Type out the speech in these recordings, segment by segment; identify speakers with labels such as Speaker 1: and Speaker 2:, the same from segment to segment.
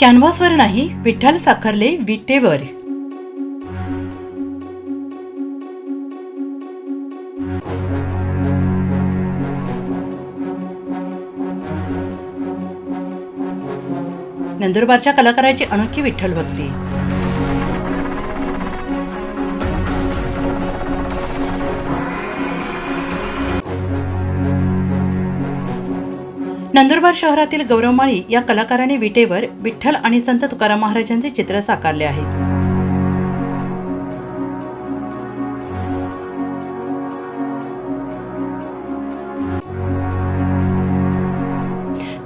Speaker 1: कॅनव्हासवर नाही विठ्ठल साखरले विटेवर नंदुरबारच्या कलाकाराची अनोखी विठ्ठल भक्ती. नंदुरबार शहरातील गौरवमाळी या कलाकाराने विटेवर विठ्ठल आणि संत तुकाराम महाराजांचे चित्र साकारले आहे.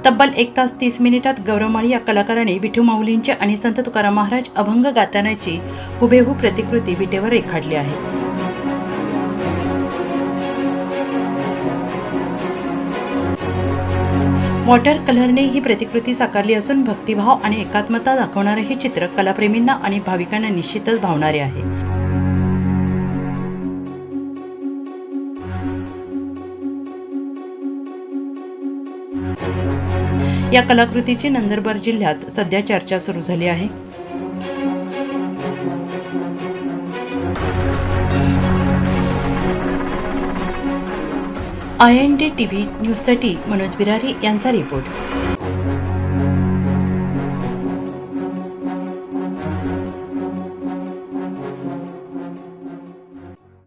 Speaker 1: तब्बल एक तास तीस मिनिटात गौरवमाळी या कलाकाराने विठू माऊलींचे आणि संत तुकाराम महाराज अभंग गातानाची हुबेहूब प्रतिकृती विटेवर रेखाटली आहे. वॉटर कलरने ही प्रतिकृती साकारली असून भक्तिभाव आणि एकात्मता दाखवणारे हे चित्र कलाप्रेमींना आणि भाविकांना निश्चितच भावणारे आहे. या कलाकृतीची नंदुरबार जिल्ह्यात सध्या चर्चा सुरू झाली आहे. I N D T V न्यूजसाठी मनोज बिरारी यांचा रिपोर्ट.